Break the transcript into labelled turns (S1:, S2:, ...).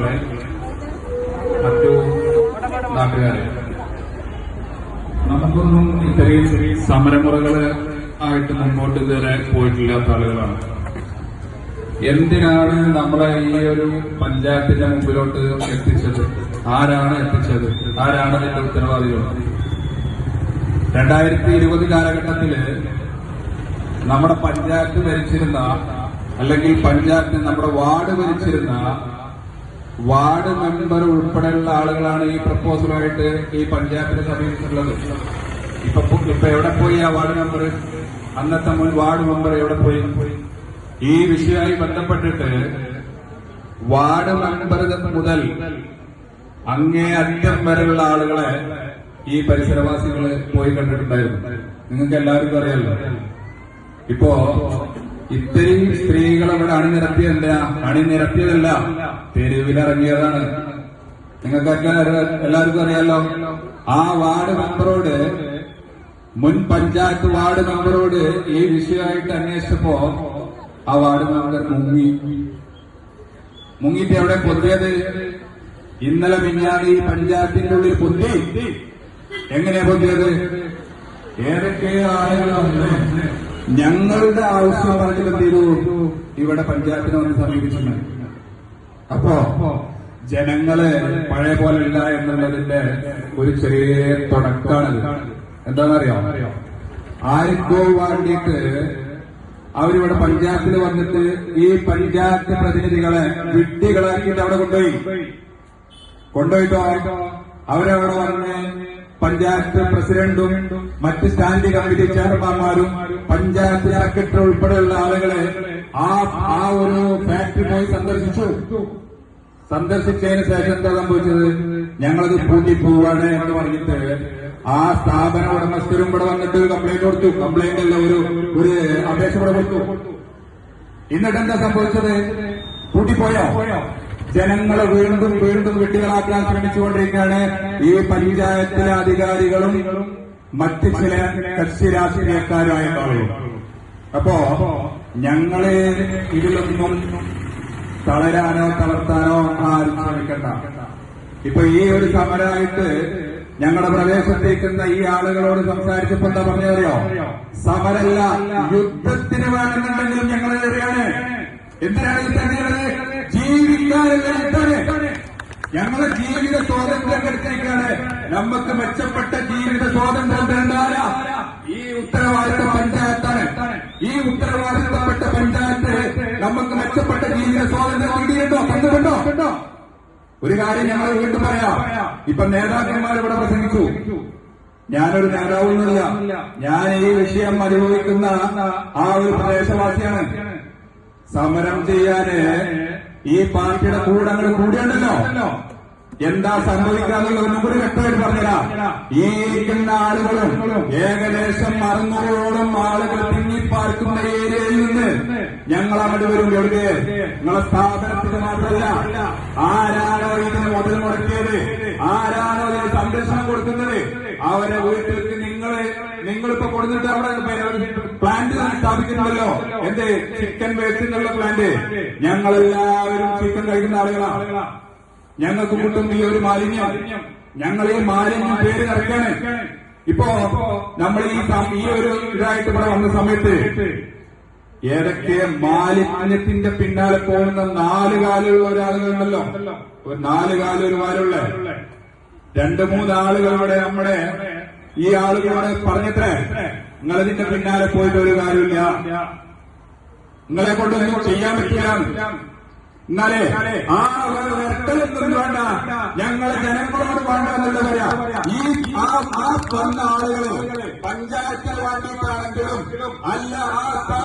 S1: സുഹൃത്തുക്കളെ മറ്റു നാട്ടുകാരെ. നമുക്കൊന്നും ഇത്രയും സമരമുറകൾ ആയിട്ട് മുമ്പോട്ട് ഇതുവരെ പോയിട്ടില്ലാത്ത ആളുകളാണ്. എന്തിനാണ് നമ്മളെ ഈ ഒരു പഞ്ചായത്തിന്റെ മുമ്പിലോട്ട് എത്തിച്ചത്? ആരാണ് എത്തിച്ചത്? ആരാണ് അതിന്റെ ഉത്തരവാദികൾ? രണ്ടായിരത്തി ഇരുപത് കാലഘട്ടത്തിൽ നമ്മുടെ പഞ്ചായത്ത് ഭരിച്ചിരുന്ന അല്ലെങ്കിൽ പഞ്ചായത്ത് നമ്മുടെ വാർഡ് ഭരിച്ചിരുന്ന വാർഡ് മെമ്പർ ഉൾപ്പെടെയുള്ള ആളുകളാണ് ഈ പ്രപ്പോസലുമായിട്ട് ഈ പഞ്ചായത്തിനെ സമീപിച്ചിട്ടുള്ളത് ഇപ്പൊ ഇപ്പൊ എവിടെ പോയി ആ വാർഡ് മെമ്പർ അന്നത്തെ മുൻ വാർഡ് മെമ്പർ എവിടെ പോയി? ഈ വിഷയമായി ബന്ധപ്പെട്ടിട്ട് വാർഡ് മെമ്പർ മുതൽ അങ്ങേ അറ്റം വരെയുള്ള ആളുകളെ ഈ പരിസരവാസികൾ പോയി കണ്ടിട്ടുണ്ടായിരുന്നു. നിങ്ങൾക്ക് എല്ലാവർക്കും അറിയാലോ? ഇപ്പോ ഇത്രയും സ്ത്രീകൾ അവിടെ അണിനിരത്തിയല്ല അണിനിരത്തിയതല്ല. തെരുവിലിറങ്ങിയതാണ്. നിങ്ങൾക്കൊക്കെ എല്ലാവർക്കും അറിയാലോ? ആ വാർഡ് മെമ്പറോട് മുൻ പഞ്ചായത്ത് വാർഡ് മെമ്പറോട് ഈ വിഷയമായിട്ട് അന്വേഷിച്ചപ്പോ ആ വാർഡ് മെമ്പർ മുങ്ങി. മുങ്ങിട്ട് എവിടെ പൊതിയത് ഇന്നലെ മിന്നാണ് ഈ പഞ്ചായത്തിന്റെ ഉള്ളിൽ പൊന്തി എങ്ങനെയാ പൊതിയത് ഏതൊക്കെ ആളുകളാണ് ഞങ്ങളുടെ ആവശ്യം പറഞ്ഞിട്ട് എന്ത് ചെയ്തു? ഇവിടെ പഞ്ചായത്തിനെ വന്ന് സമീപിച്ചിട്ടുണ്ട്. അപ്പോ ജനങ്ങളെ പഴയ പോലെ ഇല്ല എന്നുള്ളതിന്റെ ഒരു ചെറിയ തുടക്കമാണ് എന്താണെന്നറിയോ? ആർക്കോ വേണ്ടിയിട്ട് അവരിവിടെ പഞ്ചായത്തിൽ വന്നിട്ട് ഈ പഞ്ചായത്ത് പ്രതിനിധികളെ വിട്ടികളാക്കിയിട്ട് അവിടെ കൊണ്ടുപോയി. കൊണ്ടുപോയിട്ടോ? അവരവിടെ വന്ന് പഞ്ചായത്ത് പ്രസിഡന്റും മറ്റ് സ്റ്റാൻഡിംഗ് കമ്മിറ്റി ചെയർമാൻമാരും പഞ്ചായത്ത് സെക്രട്ടറി ഉൾപ്പെടെയുള്ള ആളുകളെ ആ ആ ഒരു ഫാക്ടറി പോയി സന്ദർശിച്ചു. സന്ദർശിച്ചതിന് ശേഷം എന്താ സംഭവിച്ചത്? ഞങ്ങളത് പൂട്ടി പോവാണ് എന്ന് പറഞ്ഞിട്ട് ആ സ്ഥാപന ഉടമസ്ഥരും ഇവിടെ വന്നിട്ട് കംപ്ലൈന്റ് കൊടുത്തു. കംപ്ലൈന്റ് അല്ല ഒരു ഒരു അപേക്ഷ ഇവിടെ കൊടുത്തു. എന്നിട്ട് എന്താ സംഭവിച്ചത്? പൂട്ടിപ്പോയോ? ജനങ്ങളെ വീണ്ടും വീണ്ടും വെട്ടികളാക്കാൻ ശ്രമിച്ചുകൊണ്ടിരിക്കുകയാണ് ഈ പഞ്ചായത്തിലെ അധികാരികളും മറ്റ് ചില കക്ഷി രാഷ്ട്രീയക്കാരുമായ ആളുകളും അപ്പോ ഞങ്ങളെ ഇതിലൊന്നും തളരാനോ തളർത്താനോ ആരും ശ്രമിക്കണ്ട. ഇപ്പൊ ഈ ഒരു സമരമായിട്ട് ഞങ്ങളുടെ പ്രദേശത്തേക്കുന്ന ഈ ആളുകളോട് സംസാരിച്ചപ്പോ എന്താ പറഞ്ഞറിയോ സമരല്ല യുദ്ധത്തിന് വേണമെന്നുണ്ടെങ്കിലും ഞങ്ങൾ എതിരെയാണ് എന്തിനാണ് യുദ്ധത്തിനുള്ളത് ജീവിക്കാനുള്ള യുദ്ധമാണ് ഞങ്ങളെ ജീവിത സ്വാതന്ത്ര്യം എടുത്തേക്കാണ്. നമുക്ക് മെച്ചപ്പെട്ട ജീവിത സ്വാതന്ത്ര്യം തരണ്ടാല ഈ ഉത്തരവാദിത്ത പഞ്ചായത്താണ്. ഈ ഉത്തരവാദിത്തപ്പെട്ട പഞ്ചായത്ത് നമുക്ക് മെച്ചപ്പെട്ട ജീവിത സ്വാതന്ത്ര്യം നൽകിയിട്ടോ കണ്ടുകൊണ്ടോ കണ്ടോ ഒരു കാര്യം ഞങ്ങൾ വീണ്ടും പറയാം. ഇപ്പൊ നേതാക്കന്മാർ ഇവിടെ പ്രസംഗിച്ചു. ഞാനൊരു നേതാവൊന്നുമില്ല. ഞാൻ ഈ വിഷയം അനുഭവിക്കുന്ന ആ ഒരു പ്രദേശവാസിയാണ്. സമരം ചെയ്യാന് ഈ പാർട്ടിയുടെ കൂടെ അങ്ങനെ കൂടിയുണ്ടല്ലോ. എന്താ സംഭവിക്കാന്നുള്ള ഒന്നും കൂടി വ്യക്തമായിട്ട് പറഞ്ഞുതരാം. ഈ ഇരിക്കുന്ന ആളുകളും ഏകദേശം അറുന്നൂറോളം ആളുകൾ തിങ്ങിപ്പാർക്കുന്ന ഏരിയയിൽ നിന്ന് ഞങ്ങൾ അങ്ങോട്ട് വരും എവിടെ നിങ്ങളെ സ്ഥാപനത്തിന് മാത്രമല്ല. ആരാണോ ഇതിന് മുതൽ മുടക്കിയത്? ആരാണോ ഇതിന് സംരക്ഷണം കൊടുക്കുന്നത്? അവരെ വീട്ടിലേക്ക് നിങ്ങളെ നിങ്ങളിപ്പോ കൊടുത്തിട്ട് അവിടെ പ്ലാന്റ് സ്ഥാപിക്കുന്നുണ്ടല്ലോ. എന്റെ ചിക്കൻ വേസ്റ്റിനുള്ള പ്ലാന്റ് ഞങ്ങളെല്ലാവരും ചിക്കൻ കഴിക്കുന്ന ആളുകളാണ് ഞങ്ങൾക്ക് കിട്ടും ഈ ഒരു മാലിന്യം. ഞങ്ങൾ ഈ മാലിന്യം പേര് നിറയ്ക്കാണ്. ഇപ്പോ നമ്മൾ ഈ ഈ ഒരു ഇതായിട്ട് ഇവിടെ വന്ന സമയത്ത് ഏതൊക്കെ മാലിന്യത്തിന്റെ പിന്നാലെ പോകുന്ന നാല് കാലുള്ള ഒരാളുകളുണ്ടല്ലോ. ഒരു നാല് കാലൊരു വാലുള്ള. രണ്ട് മൂന്ന് ആളുകളോടെ നമ്മുടെ ഈ ആളുകളോട് പറഞ്ഞത്രേ നിങ്ങളതിന്റെ പിന്നാലെ പോയിട്ട് ഒരു കാര്യമില്ല. നിങ്ങളെ കൊണ്ടൊന്നും ചെയ്യാൻ പറ്റില്ല. എന്നാലേ ആ വെട്ടലൊന്നും വേണ്ട. ഞങ്ങൾ ജനങ്ങളോട് വേണ്ട എന്നുള്ള പറയാ. ഈ ആ വന്ന ആളുകൾ പഞ്ചായത്തിന് വേണ്ടിയിട്ടാണെങ്കിലും അല്ല ആ